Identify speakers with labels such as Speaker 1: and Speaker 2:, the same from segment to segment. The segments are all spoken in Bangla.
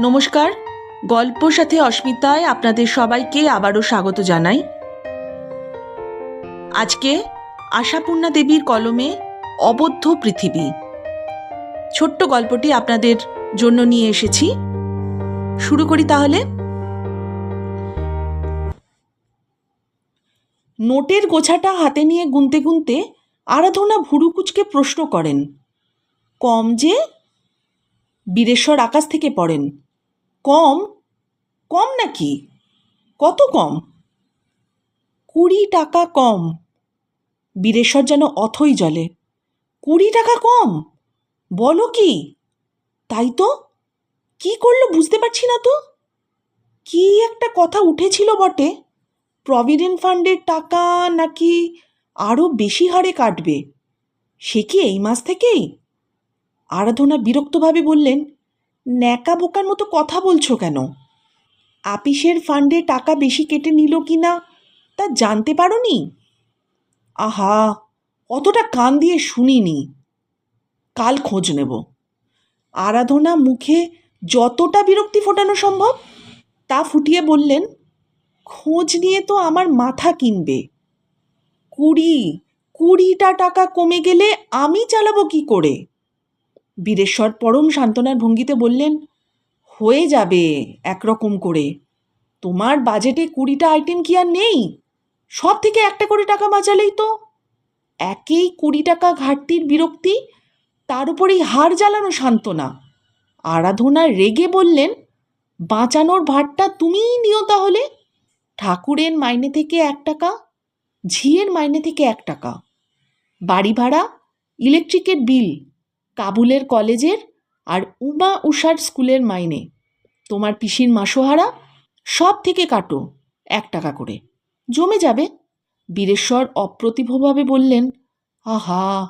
Speaker 1: নমস্কার। গল্প সাথে অস্মিতায় আপনাদের সবাইকে আবারও স্বাগত জানাই। আজকে আশাপূর্ণা দেবীর কলমে অবদ্ধ পৃথিবী। ছোট্ট গল্পটি আপনাদের জন্য নিয়ে এসেছি। শুরু করি তাহলে। নোটের গোছাটা হাতে নিয়ে গুনতে গুনতে আরাধনা ভুরুকুচকে প্রশ্ন করেন, কম যে বীরেশ্বর আকাশ থেকে পড়েন। কম? কম নাকি? কত কম? কুড়ি টাকা কম। বীরেশ্বর যেন অথই জলে। কুড়ি টাকা কম? বলো কি? তাই তো? কি করল বুঝতে পারছি না তো? কি একটা কথা উঠেছিল বটে? প্রভিডেন্ট ফান্ডের টাকা নাকি আরও বেশি হারে কাটবে? সে কি এই মাস থেকেই? আরাধনা বিরক্তভাবে বললেন ন্যাকা বোকার মতো কথা বলছো কেন? আপিসের ফান্ডে টাকা বেশি কেটে নিল কি না, তা জানতে পারোনি? আহা, অতটা কান দিয়ে শুনিনি। কাল খোঁজ নেব। আরাধনা মুখে যতটা বিরক্তি ফোটানো সম্ভব, তা ফুটিয়ে বললেন, খোঁজ নিয়ে তো আমার মাথা কিনবে। কুড়ি, কুড়িটা টাকা কমে গেলে আমি চালাবো কি করে? বীরেশ্বর পরম সান্ত্বনার ভঙ্গিতে বললেন, হয়ে যাবে একরকম করে। তোমার বাজেটে কুড়িটা আইটেম কি আর নেই? সব থেকে একটা করে টাকা বাঁচালেই তো। একেই কুড়ি টাকা ঘাটতির বিরক্তি, তার উপরেই হার জ্বালানো সান্ত্বনা। আরাধনা রেগে বললেন, বাঁচানোর ভারটা তুমিই নিও তাহলে। ঠাকুরের মাইনে থেকে এক টাকা, ঝিয়ের মাইনে থেকে এক টাকা। বাড়ি ভাড়া, ইলেকট্রিকের বিল কাবুলের কলেজের আর উমা উষার স্কুলের মাইনে। তোমার পিসির মাসোহারা সব থেকে কাটো, এক টাকা করে। জমে যাবে। বীরেশ্বর অপ্রতিভভাবে বললেন, আহা,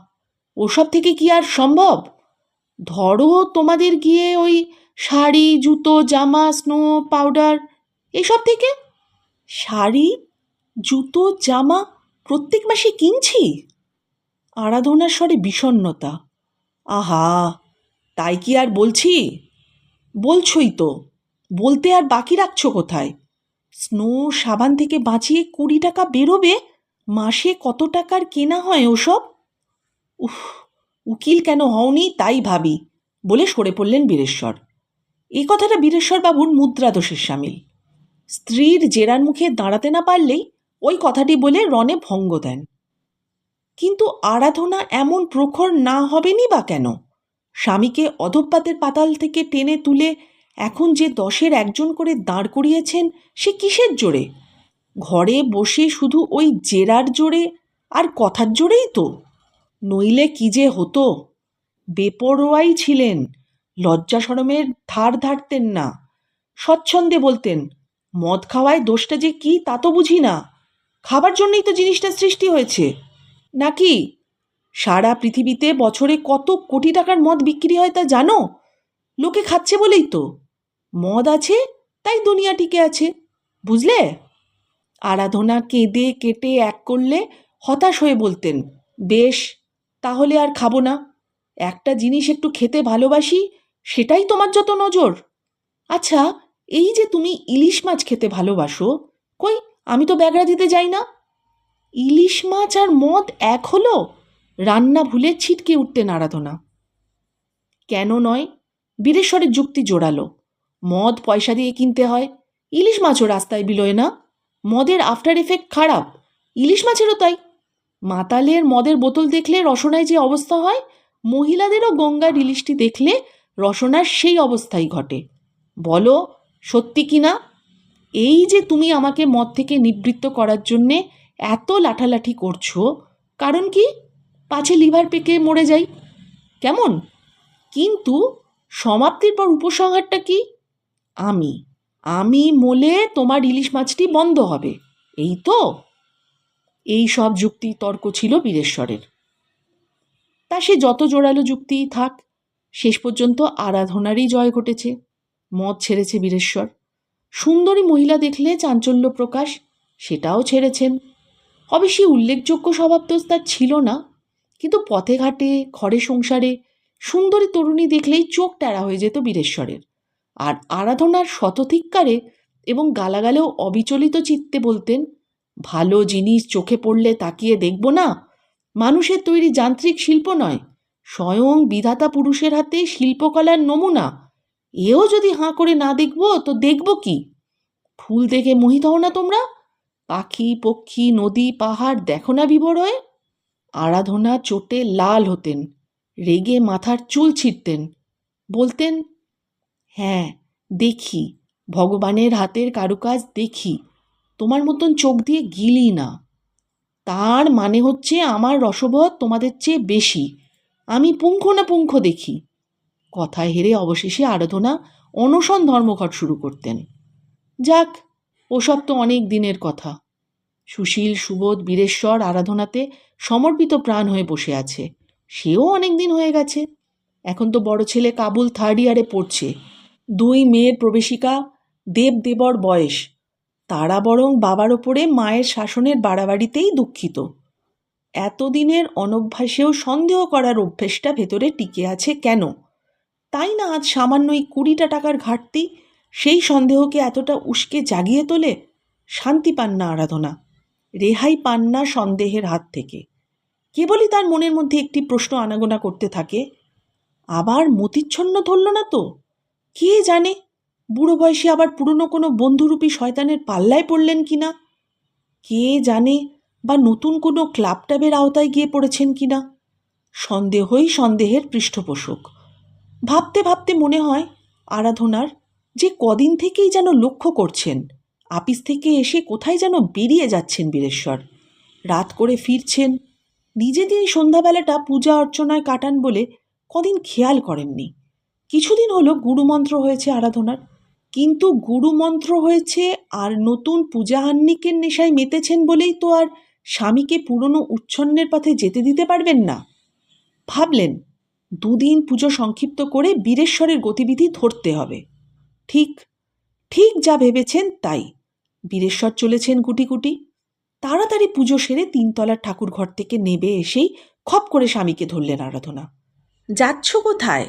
Speaker 1: ওসব থেকে কি আর সম্ভব? ধরো তোমাদের গিয়ে ওই শাড়ি, জুতো, জামা, স্নো, পাউডার, এসব থেকে? শাড়ি, জুতো, জামা প্রত্যেক মাসে কিনছি? আরাধনার স্বরে বিষণ্ণতা। আহা, তাই কি আর বলছি? বলছই তো। বলতে আর বাকি রাখছো কোথায়? স্নো সাবান থেকে বাঁচিয়ে কুড়ি টাকা বেরোবে? মাসে কত টাকার কেনা হয় ওসব? উফ, উকিল কেন হওনি তাই ভাবি, বলে সরে পড়লেন বীরেশ্বর। এই কথাটা বীরেশ্বর বাবুর মুদ্রা দোষের সামিল। স্ত্রীর জেরার মুখে দাঁড়াতে না পারলেই ওই কথাটি বলে রনে ভঙ্গ দেন। কিন্তু আরাধনা এমন প্রখর না হবেনই বা কেন? স্বামীকে অধপাতের পাতাল থেকে টেনে তুলে এখন যে দশের একজন করে দাঁড় করিয়েছেন, সে কিসের জোরে? ঘরে বসে শুধু ওই জেরার জোরে আর কথার জোরেই তো। নইলে কি যে হতো? বেপরোয়াই ছিলেন, লজ্জা সরমের ধার ধারতেন না। স্বচ্ছন্দে বলতেন, মদ খাওয়ায় দোষটা যে কি তা তো বুঝি না। খাবার জন্যই তো জিনিসটা সৃষ্টি হয়েছে। নাকি? সারা পৃথিবীতে বছরে কত কোটি টাকার মদ বিক্রি হয় তা জানো? লোকে খাচ্ছে বলেই তো। মদ আছে, তাই দুনিয়া টিকে আছে, বুঝলে? আরাধনা কেঁদে কেটে এক করলে হতাশ হয়ে বলতেন, বেশ, তাহলে আর খাব না। একটা জিনিস একটু খেতে ভালোবাসি, সেটাই তোমার যত নজর। আচ্ছা এই যে তুমি ইলিশ মাছ খেতে ভালোবাসো, কই, আমি তো ব্যাগরা দিতে যাই না? ইলিশ মাছ আর মদ এক হলো? রান্না ভুলে ছিটকে উঠতেন আরাধনা কেন নয়? বীরেশ্বরের যুক্তি জোরালো। মদ পয়সা দিয়ে কিনতে হয়, ইলিশ মাছও রাস্তায় বিলোয় না। মদের আফটার এফেক্ট খারাপ, ইলিশ মাছেরও তাই। মাতালের মদের বোতল দেখলে রসনায় যে অবস্থা হয়, মহিলাদেরও গঙ্গার ইলিশটি দেখলে রসনার সেই অবস্থাই ঘটে। বলো, সত্যি কি না এই যে তুমি আমাকে মদ থেকে নিবৃত্ত করার জন্যে এত লাঠালাঠি করছ? কারণ কি? পাছে লিভার পেকে মরে যাই। কেমন? কিন্তু সমাপ্তির পর উপসংহারটা কি? আমি আমি মোলে তোমার ইলিশ মাছটি বন্ধ হবে। এই তো? এই সব যুক্তি তর্ক ছিল বীরেশ্বরের। তা সে যত জোরালো যুক্তিই থাক, শেষ পর্যন্ত আরাধনারই জয় ঘটেছে। মদ ছেড়েছে বীরেশ্বর। সুন্দরী মহিলা দেখলে চাঞ্চল্য প্রকাশ, সেটাও ছেড়েছেন। অবশ্যই উল্লেখযোগ্য স্বভাব তো তার ছিল না। কিন্তু পথে ঘাটে ঘরে সংসারে, সুন্দরী তরুণী দেখলেই চোখ টেরা হয়ে যেত বীরেশ্বরের। আর আরাধনার শতধিক্কারে এবং গালাগালেও অবিচলিত চিত্তে বলতেন, ভালো জিনিস চোখে পড়লে তাকিয়ে দেখব না। মানুষের তৈরি যান্ত্রিক শিল্প নয়। স্বয়ং বিধাতা পুরুষের হাতে শিল্পকলার নমুনা। এও যদি হাঁ করে না দেখব, তো দেখব কি? ফুল দেখে মোহিত হও না তোমরা। পাখি, পক্ষী, নদী, পাহাড়, দেখো না বিবর হয়ে আরাধনা চোটে লাল হতেন, রেগে মাথার চুল ছিঁড়তেন। বলতেন হ্যাঁ দেখি, ভগবানের হাতের কারুকাজ দেখি, তোমার মতন চোখ দিয়ে গিলি না। তার মানে হচ্ছে আমার রসবোধ তোমাদের চেয়ে বেশি, আমি পুঙ্খ না পুঙ্খ দেখি। কথায় হেরে অবশেষে আরাধনা অনশন ধর্মঘট শুরু করতেন। যাক ওসব তো অনেক দিনের কথা। সুশীল, সুবোধ, বীরেশ্বর আরাধনাতে সমর্পিত প্রাণ হয়ে বসে আছে। সেও অনেক দিন হয়ে গেছে। এখন তো বড় ছেলে কাবুল থার্ড ইয়ারে পড়ছে। দুই মেয়ের প্রবেশিকা, দেব দেবর বয়স। তারা বরং বাবার ওপরে মায়ের শাসনের বাড়াবাড়িতেই দুঃখিত। এতদিনের অনভ্যাসেও সন্দেহ করার অভ্যেসটা ভেতরে টিকে আছে কেন? তাই না আজ সামান্য এই কুড়িটা টাকার ঘাটতি সেই সন্দেহকে এতটা উস্কে জাগিয়ে তোলে শান্তি পান না আরাধনা, রেহাই পান না সন্দেহের হাত থেকে। কেবলই তার মনের মধ্যে একটি প্রশ্ন আনাগোনা করতে থাকে, আবার মতিচ্ছন্ন ধরল না তো? কে জানে বুড়ো বয়সে আবার পুরনো কোনো বন্ধুরূপী শয়তানের পাল্লায় পড়লেন কি না কে জানে বা নতুন কোনো ক্লাব ট্যাবের আওতায় গিয়ে পড়েছেন কি না সন্দেহই সন্দেহের পৃষ্ঠপোষক। ভাবতে ভাবতে মনে হয় আরাধনার যে কদিন থেকেই যেন লক্ষ্য করছেন, আপিস থেকে এসে কোথায় যেন বেরিয়ে যাচ্ছেন বীরেশ্বর। রাত করে ফিরছেন নিজে সন্ধ্যাবেলাটা পূজা অর্চনায় কাটান বলে কদিন খেয়াল করেননি। কিছুদিন হলো গুরুমন্ত্র হয়েছে আরাধনার, কিন্তু গুরুমন্ত্র হয়েছে আর নতুন পূজাহান্নিকের নেশায় মেতেছেন বলেই তো আর স্বামীকে পুরনো উচ্ছন্নের পথে যেতে দিতে পারবেন না। ভাবলেন, দুদিন পুজো সংক্ষিপ্ত করে বীরেশ্বরের গতিবিধি ধরতে হবে। ঠিক ঠিক যা ভেবেছেন তাই। বীরেশ্বর চলেছেন গুটি গুটি তাড়াতাড়ি পুজো সেরে তিনতলার ঠাকুর ঘর থেকে নেবে এসেই খপ করে স্বামীকে ধরলেন আরাধনা। যাচ্ছ কোথায়?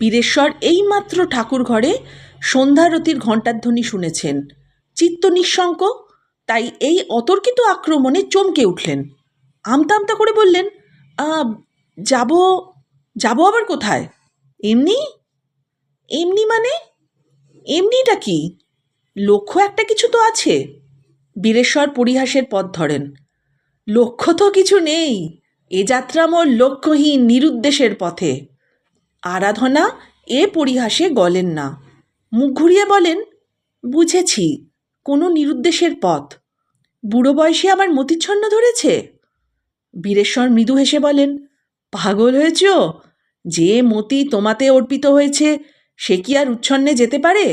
Speaker 1: বীরেশ্বর এইমাত্র ঠাকুর ঘরে সন্ধ্যারতির ঘণ্টাধ্বনি শুনেছেন। চিত্ত নিঃশঙ্ক তাই এই অতর্কিত আক্রমণে চমকে উঠলেন। আমতা আমতা করে বললেন যাব যাব আবার কোথায়? এমনি? এমনি মানে? এমনিটা কি? লক্ষ্য একটা কিছু তো আছে। বীরেশ্বর পরিহাসের পথ ধরেন। লক্ষ্য তো কিছু নেই। এ যাত্রা মোর লক্ষ্যহীন, নিরুদ্দেশের পথে। আরাধনা এ পরিহাসে গলেন না। মুখ ঘুরিয়ে বলেন, বুঝেছি, কোনো নিরুদ্দেশের পথ। বুড়ো বয়সে আবার মতিচ্ছন্ন ধরেছে? বীরেশ্বর মৃদু হেসে বলেন, পাগল হয়েছ? যে মতি তোমাতে অর্পিত হয়েছে সে কি আর উচ্ছন্নে যেতে পারে?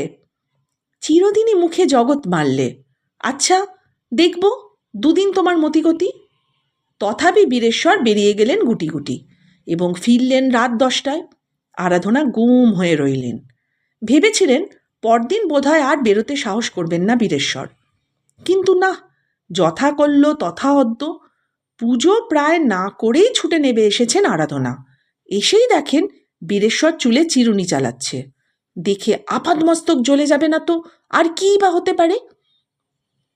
Speaker 1: চিরদিনই মুখে জগৎ মারলে। আচ্ছা দেখব, দুদিন তোমার মতিগতি। তথাপি বীরেশ্বর বেরিয়ে গেলেন গুটি গুটি এবং ফিরলেন রাত দশটায়। আরাধনা গুম হয়ে রইলেন। ভেবেছিলেন, পরদিন বোধহয় আর বেরোতে সাহস করবেন না বীরেশ্বর। কিন্তু না যথা করল তথা অদ্য পুজো প্রায় না করেই ছুটে নেবে এসেছেন আরাধনা। এসেই দেখেন বীরেশ্বর চুলে চিরুনি চালাচ্ছে। দেখে আপাদমস্তক জ্বলে যাবে না তো? আর কী বা হতে পারে?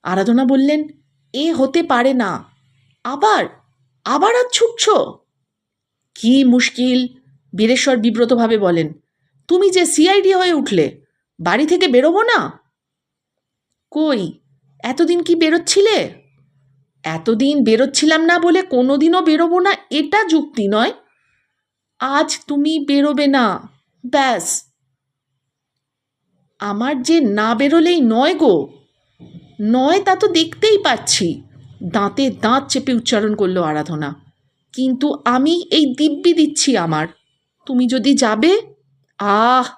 Speaker 1: আরাধনা বললেন, এ হতে পারে না। আবার? আবার আর ছুটছ? কি মুশকিল, বীরেশ্বর বিব্রতভাবে বলেন। তুমি যে সিআইডি হয়ে উঠলে, বাড়ি থেকে বেরোবো না? কই, এতদিন কি বেরোচ্ছিলে? এতদিন বেরোচ্ছিলাম না বলে কোনোদিনও বেরোবো না, এটা যুক্তি নয়। আজ তুমি বেরোবে না, ব্যাস। আমার যে না বেরোলেই নয় গো। নয় তা তো দেখতেই পাচ্ছি। দাঁতে দাঁত চেপে উচ্চারণ করল আরাধনা। কিন্তু আমি এই দিব্যি দিচ্ছি আমার। তুমি যদি যাবে? আহ,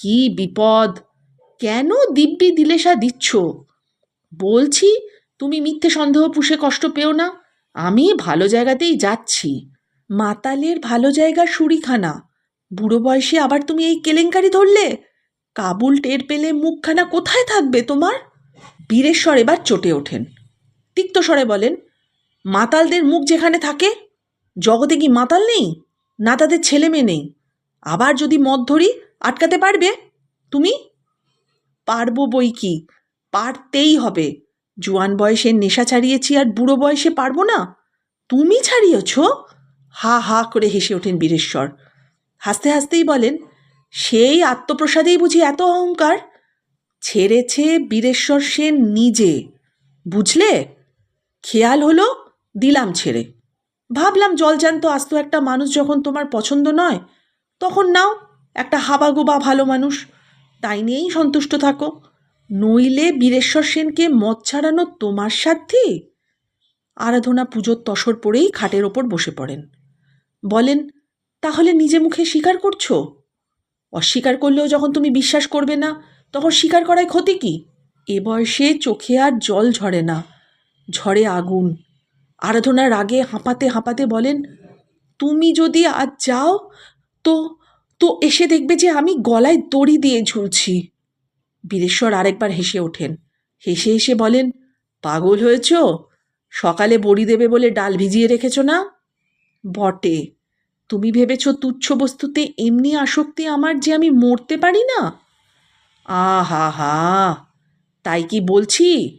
Speaker 1: কি বিপদ। কেন দিব্যি দিলেশা দিচ্ছ? বলছি, তুমি মিথ্যে সন্দেহ পুষে কষ্ট পেও না। আমি ভালো জায়গাতেই যাচ্ছি। মাতালের ভালো জায়গার সুরিখানা। বুড়ো বয়সে আবার তুমি এই কেলেঙ্কারি ধরলে? কাবুল টের পেলে মুখখানা কোথায় থাকবে তোমার? বীরেশ্বর এবার চটে ওঠেন। তিক্তস্বরে বলেন, মাতালদের মুখ যেখানে থাকে, জগতে কি মাতাল নেই? না তাদের ছেলে মেয়ে নেই। আবার যদি মদ ধরি, আটকাতে পারবে? তুমি? পারব বই কি? পারতেই হবে। জোয়ান বয়সে নেশা ছাড়িয়েছি আর বুড়ো বয়সে পারব না। তুমি ছাড়িয়েছ? হা হা করে হেসে ওঠেন বীরেশ্বর। হাসতে হাসতেই বলেন সেই আত্মপ্রসাদেই বুঝি এত অহংকার? ছেড়েছে বীরেশ্বর সেন নিজে। বুঝলে? খেয়াল হলো দিলাম ছেড়ে। ভাবলাম জলজান্ত আস্ত একটা মানুষ যখন তোমার পছন্দ নয়, তখন নাও একটা হাবাগোবা ভালো মানুষ। তাই নিয়েই সন্তুষ্ট থাকো। নইলে বীরেশ্বর সেনকে মদ ছাড়ানো তোমার সাধ্যি? আরাধনা পুজোর তসর পড়েই খাটের ওপর বসে পড়েন। বলেন, তাহলে নিজে মুখে স্বীকার করছ? অস্বীকার করলেও যখন তুমি বিশ্বাস করবে না, তখন স্বীকার করায় ক্ষতি কি? এ বয়সে চোখে আর জল ঝরে না, ঝরে আগুন। আরাধনার রাগে হাঁপাতে হাঁপাতে বলেন, তুমি যদি আজ যাও, তো তো এসে দেখবে যে আমি গলায় দড়ি দিয়ে ঝুলছি। বীরেশ্বর আরেকবার হেসে ওঠেন। হেসে হেসে বলেন, পাগল হয়েছ? সকালে বড়ি দেবে বলে ডাল ভিজিয়ে রেখেছ না? বটে। তুমি ভেবেছ তুচ্ছ বস্তুতে এমনি আসক্তি আমার যে আমি মরতে পারি না? আহা হা, তাই কি বলছি?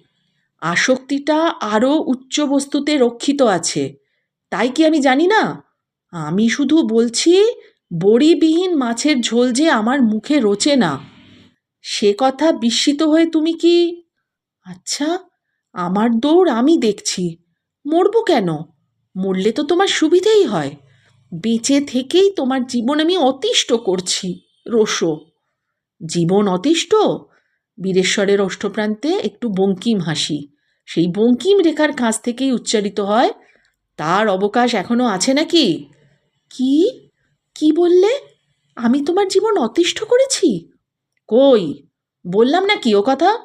Speaker 1: আসক্তিটা আরও উচ্চ বস্তুতে রক্ষিত আছে। তাই কি আমি জানি না? আমি শুধু বলছি, বড়িবিহীন মাছের ঝোল যে আমার মুখে রোচে না। সে কথা বিস্মিত হয়ে তুমি কি? আচ্ছা আমার দৌড় আমি দেখছি। মরবো কেন? মরলে তো তোমার সুবিধেই হয়। বেঁচে থেকেই তোমার জীবন আমি অতিষ্ঠ করছি রোশো জীবন অতিষ্ঠ? বীরেশ্বরের অষ্টপ্রান্তে একটু বঙ্কিম হাসি। সেই বঙ্কিম রেখার কাছ থেকেই উচ্চারিত হয়, তার অবকাশ এখনও আছে নাকি? কি? কি বললে? আমি তোমার জীবন অতিষ্ঠ করেছি? কই? বললাম না কি ও কথা?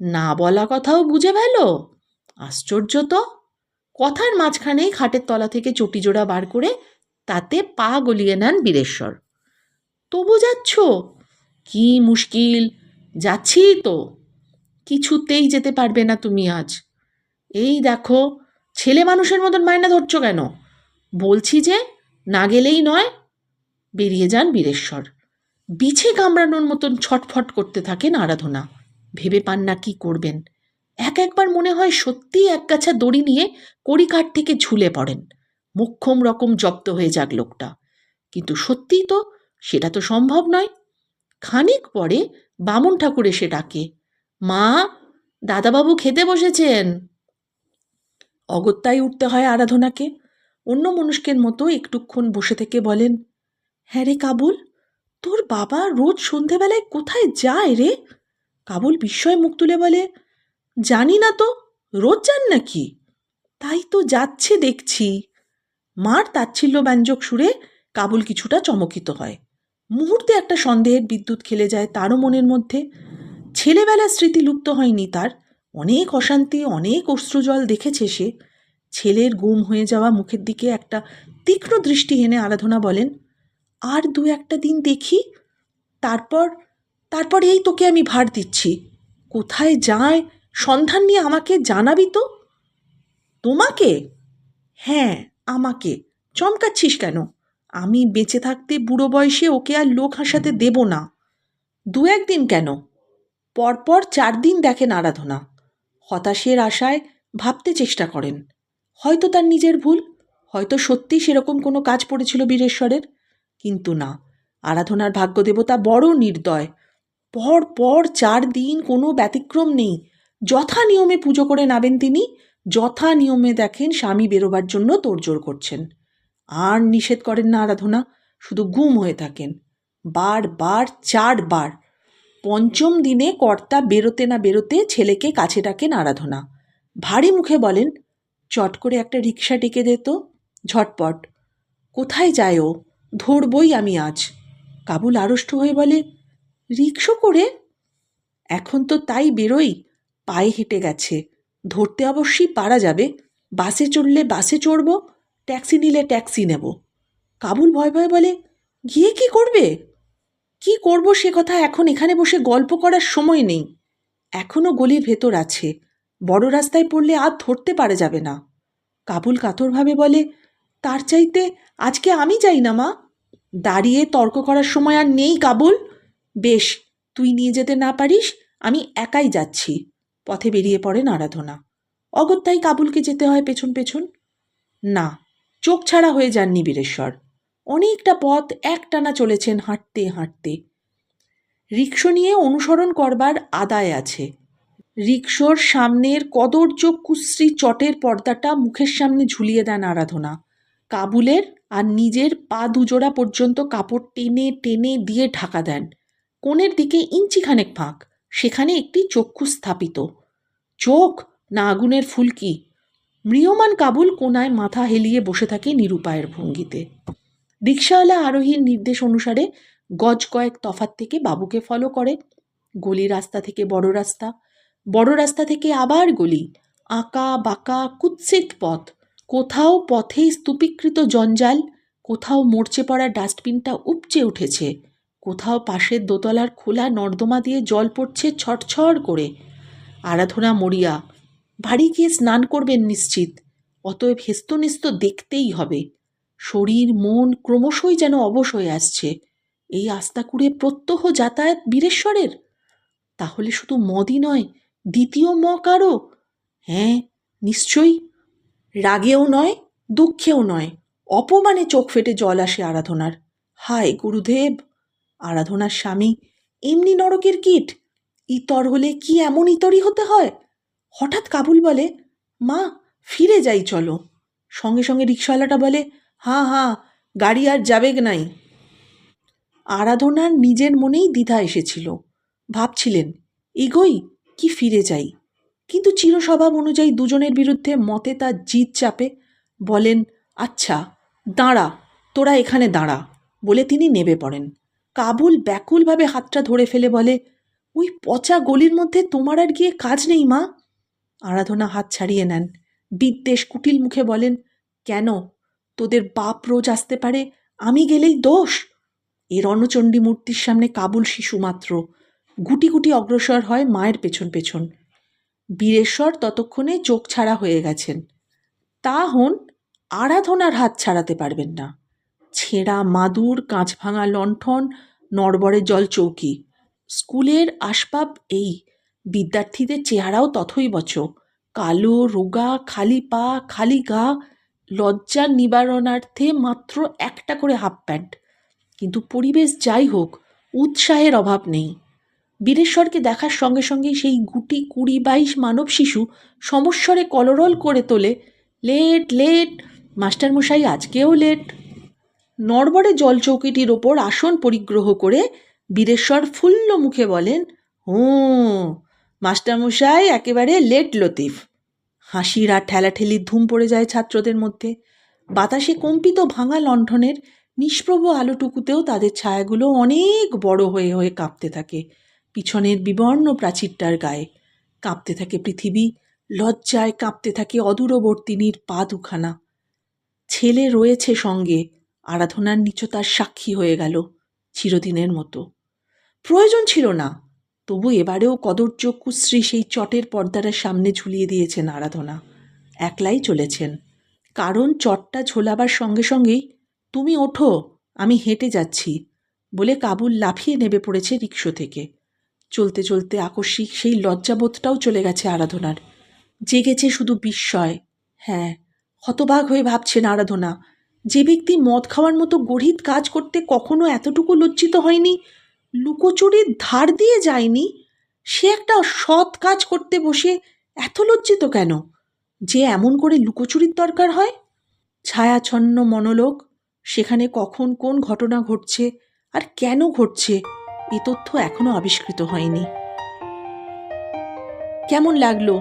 Speaker 1: না বলা কথাও বুঝে ফেলো। আশ্চর্য তো? কথার মাঝখানেই খাটের তলা থেকে চটি জোড়া বার করে তাতে পা গলিয়ে নেন বীরেশ্বর। তবু যাচ্ছ? কি মুশকিল যাচ্ছি তো। কিছুতেই যেতে পারবে না তুমি আজ। এই দেখো, ছেলে মানুষের মতন মায়না ধরছো কেন? বলছি যে, না গেলেই নয়। বেরিয়ে যান বীরেশ্বর। বিছে কামড়ানোর মতন ছটফট করতে থাকেন আরাধনা। ভেবে পান না কি করবেন। এক একবার মনে হয় সত্যিই এক কাছা দড়ি নিয়ে কড়িকাঠ থেকে ঝুলে পড়েন। মোক্ষম রকম জব্দ হয়ে যাক লোকটা। কিন্তু সত্যিই তো সেটা তো সম্ভব নয়। খানিক পরে বামন ঠাকুর এসে ডাকে, মা, দাদাবাবু খেতে বসেছেন? অগত্যায় উঠতে হয় আরাধনাকে। অন্য মনুষ্কের মতো একটুক্ষণ বসে থেকে বলেন হ্যাঁ রে কাবুল, তোর বাবা রোজ সন্ধেবেলায় কোথায় যায় রে? কাবুল বিস্ময় মুখ তুলে বলে, জানি না তো, রোজ যান নাকি? তাই তো যাচ্ছে দেখছি। মার তাচ্ছিল্য ব্যঞ্জক সুরে কাবুল কিছুটা চমকিত হয়। মুহূর্তে একটা সন্দেহের বিদ্যুৎ খেলে যায় তারও মনের মধ্যে। ছেলেবেলার স্মৃতি লুপ্ত হয়নি তার। অনেক অশান্তি, অনেক অশ্রুজল দেখেছে সে। ছেলের গুম হয়ে যাওয়া মুখের দিকে একটা তীক্ষ্ণ দৃষ্টি হেনে আরাধনা বলেন, আর দু একটা দিন দেখি, তারপর তারপর এই তোকে আমি ভার দিচ্ছি। কোথায় যায়? সন্ধান নিয়ে আমাকে জানাবি তো? তোমাকে? হ্যাঁ। আমাকে। চমকাচ্ছিস কেন? আমি বেঁচে থাকতে বুড়ো বয়সে ওকে আর লোক হাসাতে দেব না। দু একদিন কেন? পরপর চার দিন দেখেন আরাধনা। হতাশের আশায় ভাবতে চেষ্টা করেন। হয়তো তার নিজের ভুল, হয়তো সত্যি সেরকম কোনো কাজ পড়েছিল বীরেশ্বরের। কিন্তু না, আরাধনার ভাগ্যদেবতা বড় নির্দয়। পর পর চার দিন কোনো ব্যতিক্রম নেই। যথা নিয়মে পুজো করে নাবেন তিনি যথা নিয়মে দেখেন স্বামী বেরোবার জন্য তোড়জোড় করছেন। আর নিষেধ করেন না আরাধনা, শুধু গুম হয়ে থাকেন। বার বার চারবার পঞ্চম দিনে কর্তা বেরোতে না বেরোতে ছেলেকে কাছে ডাকেন আরাধনা। ভারী মুখে বলেন, চট করে একটা রিক্সা ডেকে দে তো, ঝটপট। কোথায় যায় ও? ধরবই আমি আজ। কাবুল আড়ষ্ট হয়ে বলে রিক্সো করে? এখন তো তাই বেরোই, পায়ে হেঁটে গেছে। ধরতে অবশ্যই পারা যাবে। বাসে চড়লে বাসে চড়ব, ট্যাক্সি নিলে ট্যাক্সি নেব। কাবুল ভয় ভয় বলে, গিয়ে কি করবে? কি করব সে কথা এখন এখানে বসে গল্প করার সময় নেই। এখনও গলির ভেতর আছে। বড় রাস্তায় পড়লে আর ধরতে পারা যাবে না। কাবুল কাতরভাবে বলে, তার চাইতে আজকে আমি যাই না মা। দাঁড়িয়ে তর্ক করার সময় আর নেই কাবুল। বেশ, তুই নিয়ে যেতে না পারিস, আমি একাই যাচ্ছি। পথে বেরিয়ে পড়েন আরাধনা। অগত্যাই কাবুলকে যেতে হয় পেছন পেছন? না, চোখ ছাড়া হয়ে যাননি বীরেশ্বর। অনেকটা পথ একটানা চলেছেন হাঁটতে হাঁটতে। রিক্সো নিয়ে অনুসরণ করবার আদায় আছে। রিক্সোর সামনের কদর্য কুশ্রী চটের পর্দাটা মুখের সামনে ঝুলিয়ে দেন আরাধনা। কাবুলের আর নিজের পা দুজোড়া পর্যন্ত কাপড় টেনে টেনে দিয়ে ঢাকা দেন। কোণের দিকে ইঞ্চিখানেক ফাঁক, সেখানে একটি চক্ষু স্থাপিত। চোখ না আগুনের ফুলকি ম্রিয়মান কাবুল কোনায় মাথা হেলিয়ে বসে থাকে নিরুপায়ের ভঙ্গিতে। রিক্সাওয়ালা আরোহীর নির্দেশ অনুসারে গজ কয়েক তফাত থেকে বাবুকে ফলো করে। গলি রাস্তা থেকে বড় রাস্তা। বড় রাস্তা থেকে আবার গলি। আঁকা বাঁকা কুৎসিত পথ। কোথাও পথে স্তূপীকৃত জঞ্জাল। কোথাও মরচে পড়া ডাস্টবিনটা উপচে উঠেছে। কোথাও পাশের দোতলার খোলা নর্দমা দিয়ে জল পড়ছে ছটছড় করে। আরাধনা মরিয়া, বাড়ি গিয়ে স্নান করবেন নিশ্চিত, অতএব হেস্তনিস্ত দেখতেই হবে। শরীর, মন ক্রমশই যেন অবশ হয়ে আসছে। এই আস্তাকুড়ে প্রত্যহ যাতায়াত বীরেশ্বরের? তাহলে শুধু মদই নয়, দ্বিতীয় ম কারও হ্যাঁ নিশ্চয়ই। রাগেও নয়, দুঃখেও নয়, অপমানে চোখ ফেটে জল আসে আরাধনার। হায় গুরুদেব, আরাধনার স্বামী এমনি নরকের কীট? ইতর হলে কি এমন ইতরই হতে হয়? হঠাৎ কাবুল বলে, মা, ফিরে যাই, চলো। সঙ্গে সঙ্গে রিক্সাওয়ালাটা বলে, হাঁ হাঁ, গাড়ি আর যাবেগ নাই। আরাধনার নিজের মনেই দ্বিধা এসেছিল। ভাবছিলেন, এগোই কি ফিরে যাই? কিন্তু চিরস্বভাব অনুযায়ী দুজনের বিরুদ্ধে মতে তার জিদ চাপে, বলেন আচ্ছা দাঁড়া, তোরা এখানে দাঁড়া। বলে তিনি নেবে পড়েন। কাবুল ব্যাকুলভাবে হাতটা ধরে ফেলে বলে ওই পচা গলির মধ্যে তোমার আর গিয়ে কাজ নেই, মা। আরাধনা হাত ছাড়িয়ে নেন। বিদ্বেষ কুটিল মুখে বলেন, কেন? তোদের বাপ রোজ আসতে পারে, আমি গেলেই দোষ? এ রণচণ্ডী মূর্তির সামনে কাবুল শিশু মাত্র। গুটি গুটি অগ্রসর হয় মায়ের পেছন পেছন। বীরেশ্বর ততক্ষণে চোখ ছাড়া হয়ে গেছেন। তা হন, আরাধনার হাত ছাড়াতে পারবেন না। ছেঁড়া মাদুর কাঁচ ভাঙা লণ্ঠন, নড়বড়ে জল চৌকি স্কুলের আসবাব এই। বিদ্যার্থীদের চেহারাও তথই বচ। কালো, রোগা, খালি পা, খালি গা লজ্জার নিবারণার্থে মাত্র একটা করে হাফ প্যান্ট। কিন্তু পরিবেশ যাই হোক, উৎসাহের অভাব নেই। বীরেশ্বরকে দেখার সঙ্গে সঙ্গে সেই গুটি কুড়ি বাইশ মানব শিশু সমস্বরে কলরল করে তোলে। লেট লেট, মাস্টারমশাই আজকেও লেট। নড়বড়ে জলচৌকিটির ওপর আসন পরিগ্রহ করে বীরেশ্বর ফুল্ল মুখে বলেন, হুঁ, মাস্টারমশাই একেবারে লেট লতিফ। হাসির আর ঠেলাঠেলির ধুম পড়ে যায় ছাত্রদের মধ্যে। বাতাসে কম্পিত ভাঙা লণ্ঠনের নিষ্প্রভ আলোটুকুতেও তাদের ছায়াগুলো অনেক বড় হয়ে হয়ে কাঁপতে থাকে, পিছনের বিবর্ণ প্রাচীরটার গায়ে। কাঁপতে থাকে পৃথিবী, লজ্জায় কাঁপতে থাকে অদূরবর্তিনীর পা দুখানা। ছেলে রয়েছে সঙ্গে, আরাধনার নিচতার সাক্ষী হয়ে গেল চিরদিনের মতো। প্রয়োজন ছিল না। তবু এবারেও কদর্য কুশ্রী সেই চটের পর্দাটার সামনে ঝুলিয়ে দিয়েছেন আরাধনা। একলাই চলেছেন। কারণ চটটা ঝোলাবার সঙ্গে সঙ্গেই, তুমি ওঠো, আমি হেঁটে যাচ্ছি বলে কাবুল লাফিয়ে নেবে পড়েছে রিক্সো থেকে। চলতে চলতে আকস্মিক সেই লজ্জাবোধটাও চলে গেছে আরাধনার। জেগেছে শুধু বিস্ময়। হ্যাঁ হতবাক হয়ে ভাবছেন আরাধনা, যে ব্যক্তি মদ খাওয়ার মতো গড়িত কাজ করতে কখনো এতটুকু লজ্জিত হয়নি? লুকোচুরির ধার দিয়ে যায়নি? সে একটা সৎ কাজ করতে বসে এত লজ্জিত কেন? যে এমন করে লুকোচুরির দরকার হয়? ছায়াছন্ন মনোলোক, সেখানে কখন কোন ঘটনা ঘটছে আর কেন ঘটছে, এ তথ্য এখনও আবিষ্কৃত হয়নি। কেমন লাগল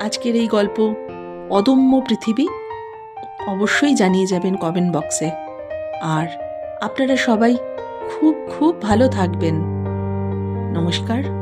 Speaker 1: আজকের এই গল্প? অদম্য পৃথিবী? অবশ্যই জানিয়ে যাবেন কমেন্ট বক্সে। আর আপনারা সবাই খুব খুব ভালো থাকবেন। নমস্কার।